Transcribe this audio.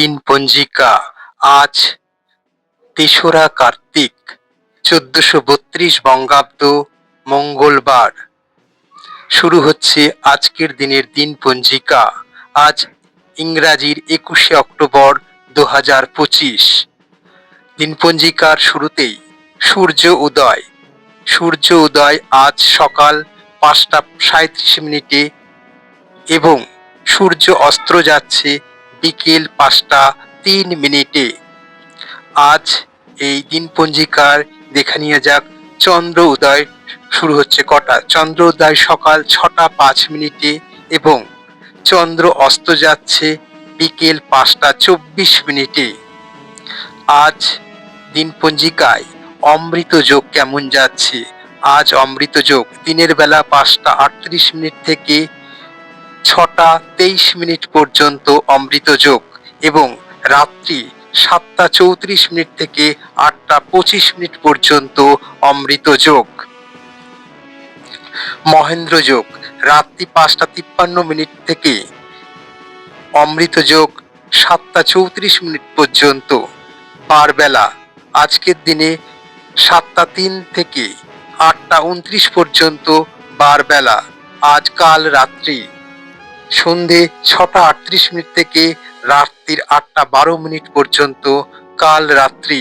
দিন পঞ্জিকা, আজ তেসরা কার্তিক, চোদ্দশো বত্রিশ বঙ্গাব্দ মঙ্গলবার। শুরু হচ্ছে আজকের দিনের দিন পঞ্জিকা, আজ ইংরাজির একুশে অক্টোবর দু হাজার পঁচিশ। দিন পঞ্জিকার শুরুতেই সূর্য উদয় সূর্য উদয় আজ সকাল পাঁচটা সাঁত্রিশ মিনিটে এবং সূর্য অস্ত্র যাচ্ছে বিকেল পাঁচটা তিন মিনিটে। আজ এই দিন পঞ্জিকার দেখে নিয়ে যাক, চন্দ্র উদয় শুরু হচ্ছে কটা? চন্দ্র উদয় সকাল ছটা পাঁচ মিনিটে এবং চন্দ্র অস্ত যাচ্ছে বিকেল পাঁচটা চব্বিশ মিনিটে। আজ দিন পঞ্জিকায় অমৃত যোগ কেমন যাচ্ছে? আজ অমৃত যোগ দিনের বেলা পাঁচটা আটত্রিশ মিনিট থেকে ছটা তেইশ মিনিট পর্যন্ত অমৃত যোগ এবং রাত্রি সাতটা চৌত্রিশ মিনিট থেকে আটটা পঁচিশ মিনিট পর্যন্ত অমৃত যোগ। মহেন্দ্র যোগ, রাত্রি পাঁচটা তিপ্পান্ন মিনিট থেকে অমৃত যোগ সাতটা চৌত্রিশ মিনিট পর্যন্ত। বারবেলা, আজকের দিনে সাতটা তিন থেকে আটটা উনত্রিশ পর্যন্ত বারবেলা, আজ কাল রাত্রি। সন্ধে ছটা আটত্রিশ মিনিট থেকে রাত্রির আটটা বারো মিনিট পর্যন্ত কাল রাত্রি।